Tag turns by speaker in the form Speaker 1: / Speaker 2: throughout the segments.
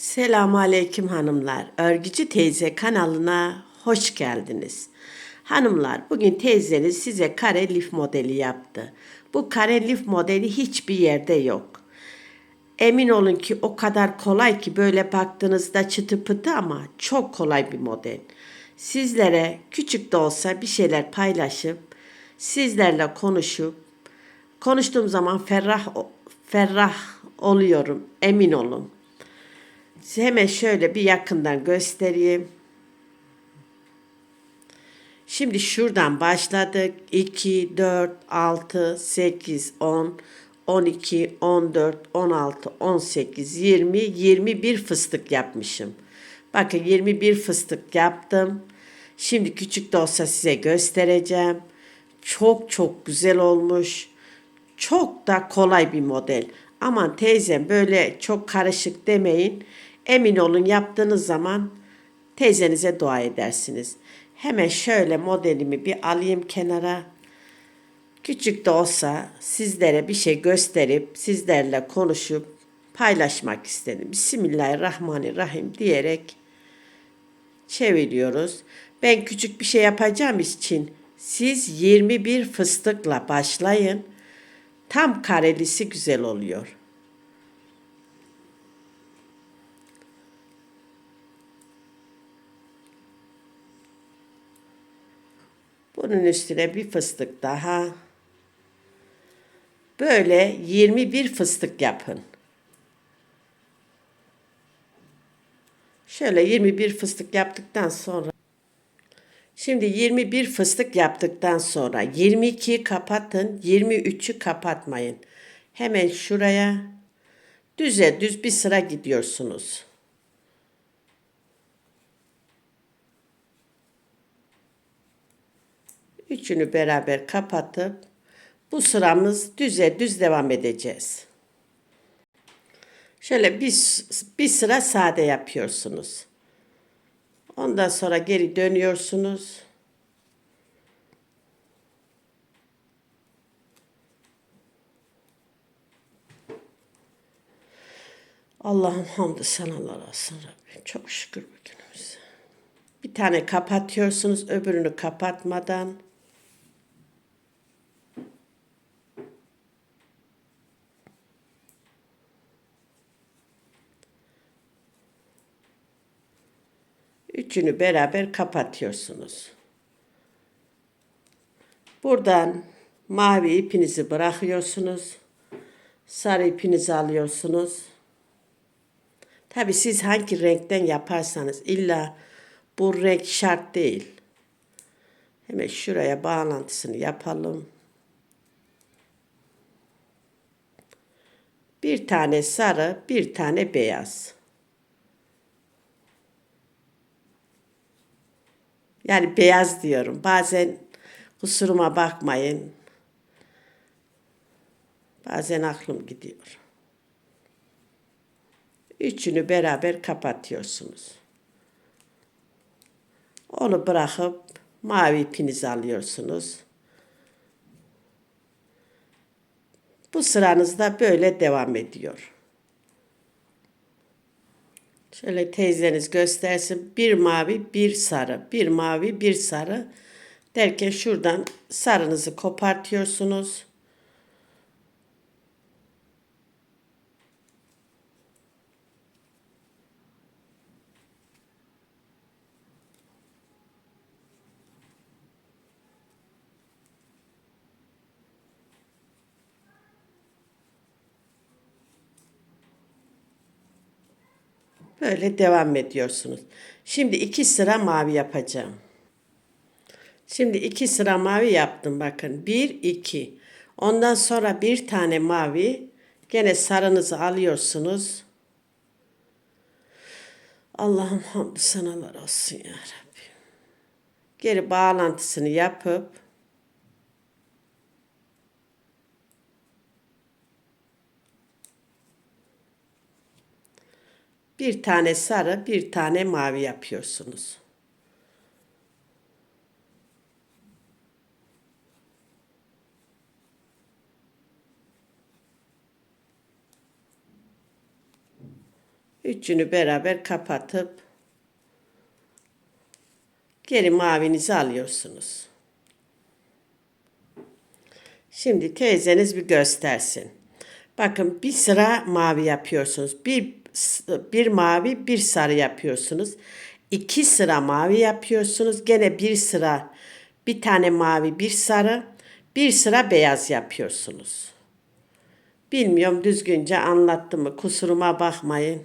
Speaker 1: Selamun Aleyküm hanımlar. Örgücü teyze kanalına hoş geldiniz. Hanımlar bugün teyzeniz size kare lif modeli yaptı. Bu kare lif modeli hiçbir yerde yok. Emin olun ki o kadar kolay ki böyle baktığınızda çıtı pıtı ama çok kolay bir model. Sizlere küçük de olsa bir şeyler paylaşıp sizlerle konuşup konuştuğum zaman ferrah ferrah oluyorum emin olun. Hemen şöyle bir yakından göstereyim. Şimdi şuradan başladık. 2, 4, 6, 8, 10, 12, 14, 16, 18, 20, 21 fıstık yapmışım. Bakın 21 fıstık yaptım. Şimdi küçük de olsa size göstereceğim. Çok çok güzel olmuş. Çok da kolay bir model. Aman teyzem böyle çok karışık demeyin. Emin olun yaptığınız zaman teyzenize dua edersiniz. Hemen şöyle modelimi bir alayım kenara. Küçük de olsa sizlere bir şey gösterip sizlerle konuşup paylaşmak istedim. Bismillahirrahmanirrahim diyerek çeviriyoruz. Ben küçük bir şey yapacağım için siz 21 fıstıkla başlayın. Tam karelisi güzel oluyor. Bunun üstüne bir fıstık daha. Böyle 21 fıstık yapın. Şöyle 21 fıstık yaptıktan sonra Şimdi 21 fıstık yaptıktan sonra 22'yi kapatın, 23'ü kapatmayın. Hemen şuraya düze düz bir sıra gidiyorsunuz. Üçünü beraber kapatıp bu sıramız düze düz devam edeceğiz. Şöyle bir, bir sıra sade yapıyorsunuz. Ondan sonra geri dönüyorsunuz. Allah'ım hamdü senalar olsun Rabbim. Çok şükür bugünümüze. Bir tane kapatıyorsunuz öbürünü kapatmadan. Üçünü beraber kapatıyorsunuz. Buradan mavi ipinizi bırakıyorsunuz. Sarı ipinizi alıyorsunuz. Tabi siz hangi renkten yaparsanız illa bu renk şart değil. Hemen şuraya bağlantısını yapalım. Bir tane sarı, bir tane beyaz. Yani beyaz diyorum. Bazen kusuruma bakmayın. Bazen aklım gidiyor. Üçünü beraber kapatıyorsunuz. Onu bırakıp mavi ipinizi alıyorsunuz. Bu sıranızda böyle devam ediyor. Şöyle teyzeniz göstersin. Bir mavi, bir sarı. Bir mavi, bir sarı. Derken şuradan sarınızı kopartıyorsunuz. Böyle devam ediyorsunuz. Şimdi iki sıra mavi yapacağım. Şimdi iki sıra mavi yaptım bakın. Bir, iki. Ondan sonra bir tane mavi. Gene sarınızı alıyorsunuz. Allah'ım hamdü sanalar olsun ya Rabbi. Geri bağlantısını yapıp Bir tane sarı, bir tane mavi yapıyorsunuz. Üçünü beraber kapatıp geri mavinizi alıyorsunuz. Şimdi teyzeniz bir göstersin. Bakın bir sıra mavi yapıyorsunuz. Bir, bir mavi bir sarı yapıyorsunuz. İki sıra mavi yapıyorsunuz. Gene bir sıra bir tane mavi bir sarı bir sıra beyaz yapıyorsunuz. Bilmiyorum düzgünce anlattım mı kusuruma bakmayın.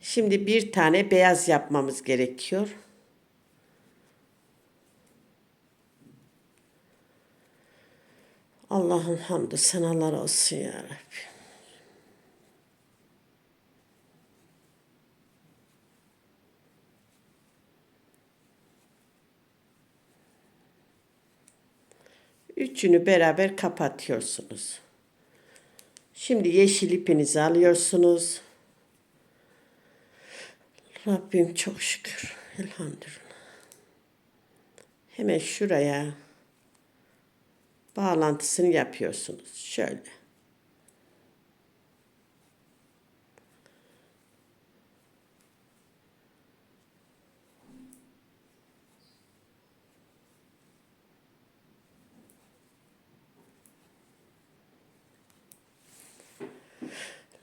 Speaker 1: Şimdi bir tane beyaz yapmamız gerekiyor. Allah'ım hamdü senalar olsun ya Rabbi. Üçünü beraber kapatıyorsunuz. Şimdi yeşil ipinizi alıyorsunuz. Rabbim çok şükür. Elhamdülillah. Hemen şuraya bağlantısını yapıyorsunuz. Şöyle.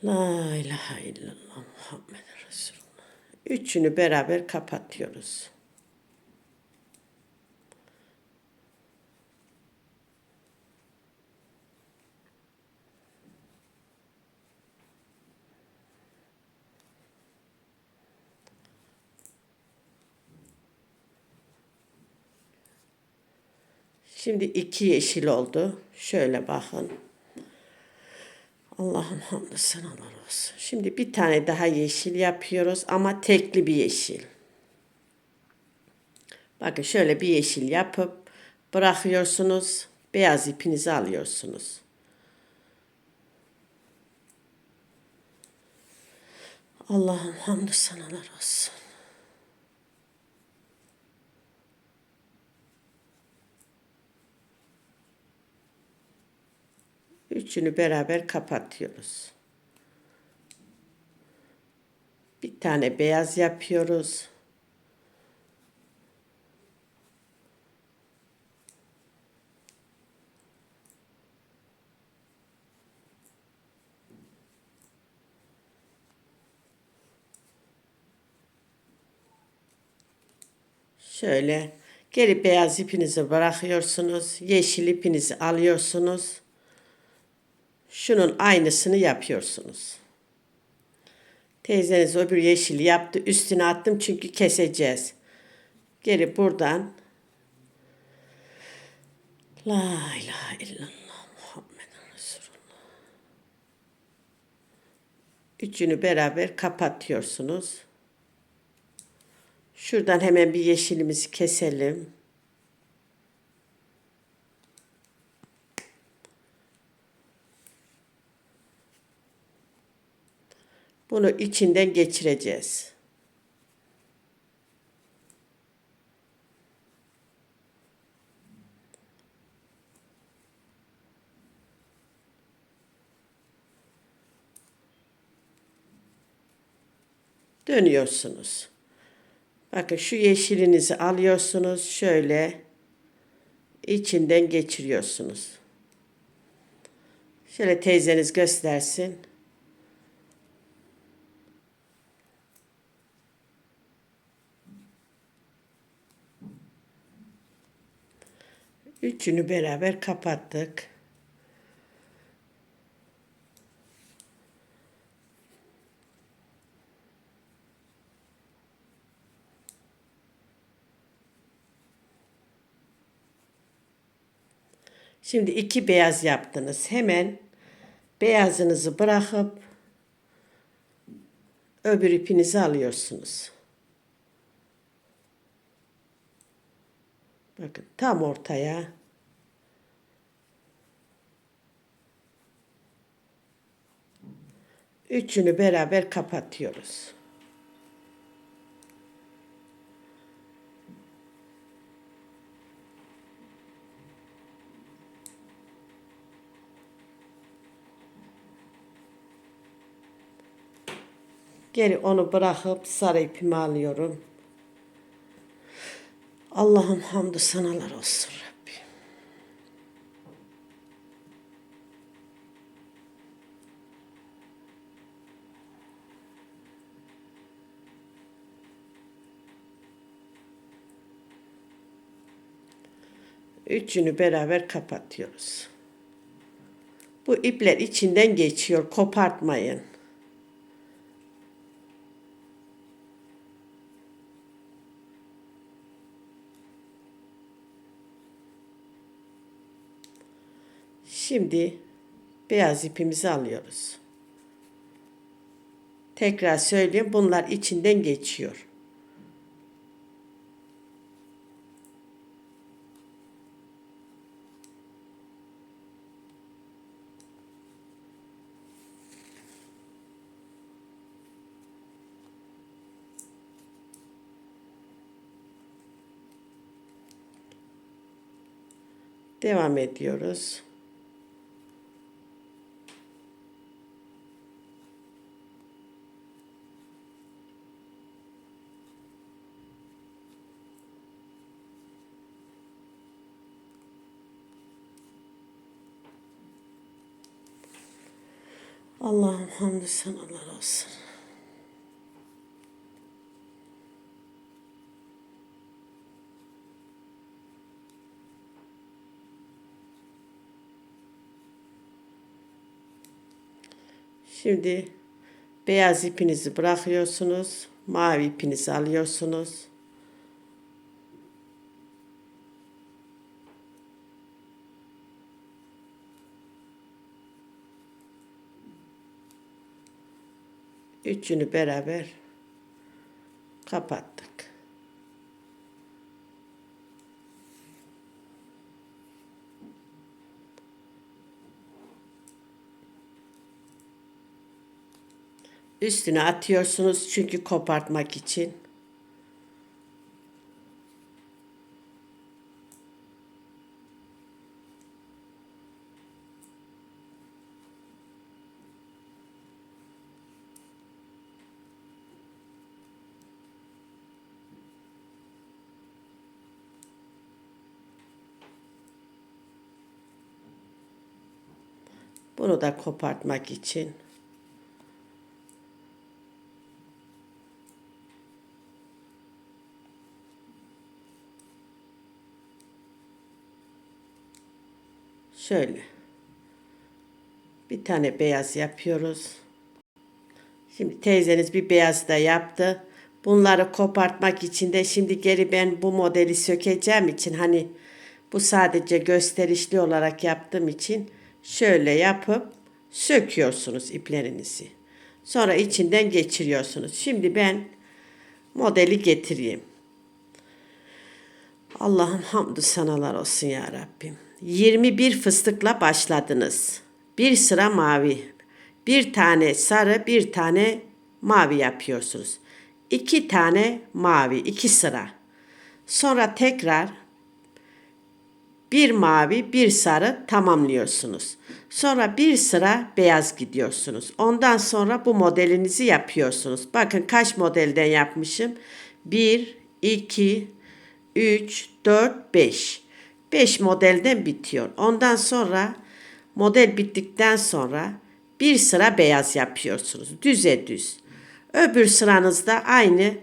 Speaker 1: La ilahe illallah Muhammed Resulullah. Üçünü beraber kapatıyoruz. Şimdi iki yeşil oldu. Şöyle bakın. Allah'ım hamdü senalar olsun. Şimdi bir tane daha yeşil yapıyoruz ama tekli bir yeşil. Bakın şöyle bir yeşil yapıp bırakıyorsunuz. Beyaz ipinizi alıyorsunuz. Allah'ım hamdü senalar olsun. Üçünü beraber kapatıyoruz. Bir tane beyaz yapıyoruz. Şöyle geri beyaz ipinizi bırakıyorsunuz. Yeşil ipinizi alıyorsunuz. Şunun aynısını yapıyorsunuz. Teyzeniz öbür yeşili yaptı. Üstüne attım çünkü keseceğiz. Geri buradan La ilahe illallah Muhammed Resulullah. Üçünü beraber kapatıyorsunuz. Şuradan hemen bir yeşilimizi keselim. Bunu içinden geçireceğiz. Dönüyorsunuz. Bakın şu yeşilinizi alıyorsunuz. Şöyle içinden geçiriyorsunuz. Şöyle teyzeniz göstersin. Üçünü beraber kapattık. Şimdi iki beyaz yaptınız. Hemen beyazınızı bırakıp öbür ipinizi alıyorsunuz. Bakın tam ortaya. Üçünü beraber kapatıyoruz. Geri onu bırakıp sarı ipimi alıyorum. Allah'ım hamdü sanalar olsun Rabbim. Üçünü beraber kapatıyoruz. Bu ipler içinden geçiyor. Kopartmayın. Şimdi beyaz ipimizi alıyoruz. Tekrar söyleyeyim bunlar içinden geçiyor. Devam ediyoruz. Allah'ım hamdü senalar olsun. Şimdi beyaz ipinizi bırakıyorsunuz. Mavi ipinizi alıyorsunuz. Üçünü beraber kapattık. Üstüne atıyorsunuz çünkü kopartmak için. Bunu da kopartmak için. Şöyle. Bir tane beyaz yapıyoruz. Şimdi teyzeniz bir beyaz da yaptı. Bunları kopartmak için de şimdi geri ben bu modeli sökeceğim için hani bu sadece gösterişli olarak yaptığım için şöyle yapıp söküyorsunuz iplerinizi. Sonra içinden geçiriyorsunuz. Şimdi ben modeli getireyim. Allah'ım hamdü sanalar olsun ya Rabbim. 21 fıstıkla başladınız. Bir sıra mavi. Bir tane sarı, bir tane mavi yapıyorsunuz. İki tane mavi, iki sıra. Sonra tekrar bir mavi, bir sarı tamamlıyorsunuz. Sonra bir sıra beyaz gidiyorsunuz. Ondan sonra bu modelinizi yapıyorsunuz. Bakın kaç modelden yapmışım? 1, 2, 3, 4, 5. 5 modelden bitiyor. Ondan sonra model bittikten sonra bir sıra beyaz yapıyorsunuz. Düze düz. Öbür sıranızda aynı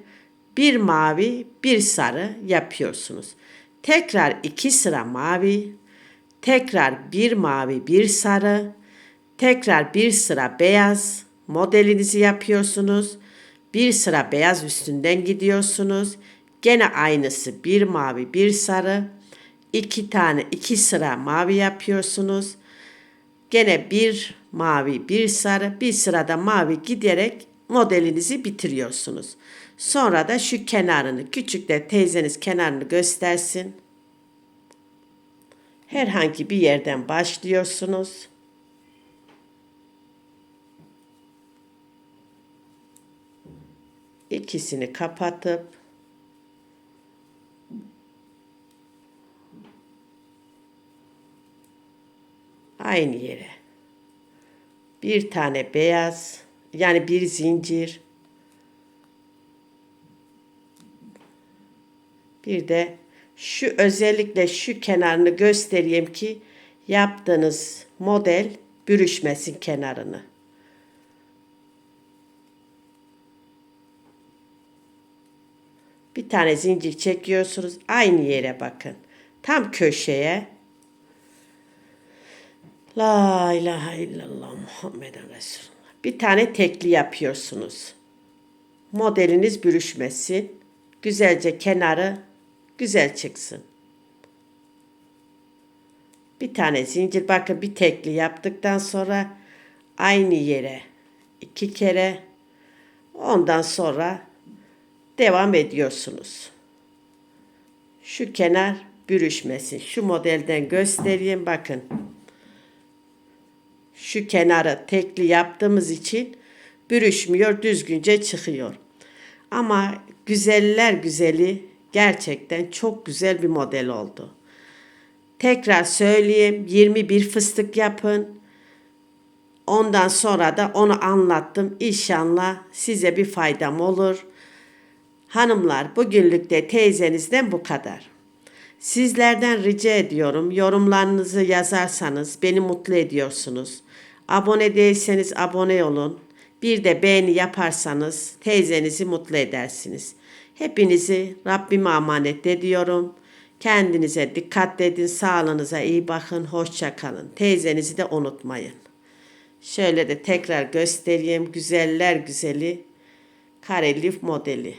Speaker 1: bir mavi, bir sarı yapıyorsunuz. Tekrar iki sıra mavi, tekrar bir mavi, bir sarı, tekrar bir sıra beyaz modelinizi yapıyorsunuz. Bir sıra beyaz üstünden gidiyorsunuz. Gene aynısı bir mavi, bir sarı, iki tane iki sıra mavi yapıyorsunuz. Gene bir mavi, bir sarı, bir sırada mavi giderek modelinizi bitiriyorsunuz. Sonra da şu kenarını, küçük de teyzeniz kenarını göstersin. Herhangi bir yerden başlıyorsunuz. İkisini kapatıp aynı yere bir tane beyaz yani bir zincir Bir de şu özellikle şu kenarını göstereyim ki yaptığınız model bürüşmesin kenarını. Bir tane zincir çekiyorsunuz. Aynı yere bakın. Tam köşeye. La ilahe illallah Muhammeden Resulullah. Bir tane tekli yapıyorsunuz. Modeliniz bürüşmesin. Güzelce kenarı güzel çıksın. Bir tane zincir bakın bir tekli yaptıktan sonra aynı yere iki kere ondan sonra devam ediyorsunuz. Şu kenar bürüşmesin. Şu modelden göstereyim bakın. Şu kenarı tekli yaptığımız için bürüşmüyor, düzgünce çıkıyor. Ama güzeller güzeli gerçekten çok güzel bir model oldu. Tekrar söyleyeyim 21 fıstık yapın. Ondan sonra da onu anlattım. İnşallah size bir faydam olur. Hanımlar bugünlük de teyzenizden bu kadar. Sizlerden rica ediyorum yorumlarınızı yazarsanız beni mutlu ediyorsunuz. Abone değilseniz abone olun. Bir de beğeni yaparsanız teyzenizi mutlu edersiniz. Hepinizi Rabbime emanet ediyorum. Kendinize dikkat edin, sağlığınıza iyi bakın, hoşça kalın. Teyzenizi de unutmayın. Şöyle de tekrar göstereyim güzeller güzeli karelif modeli.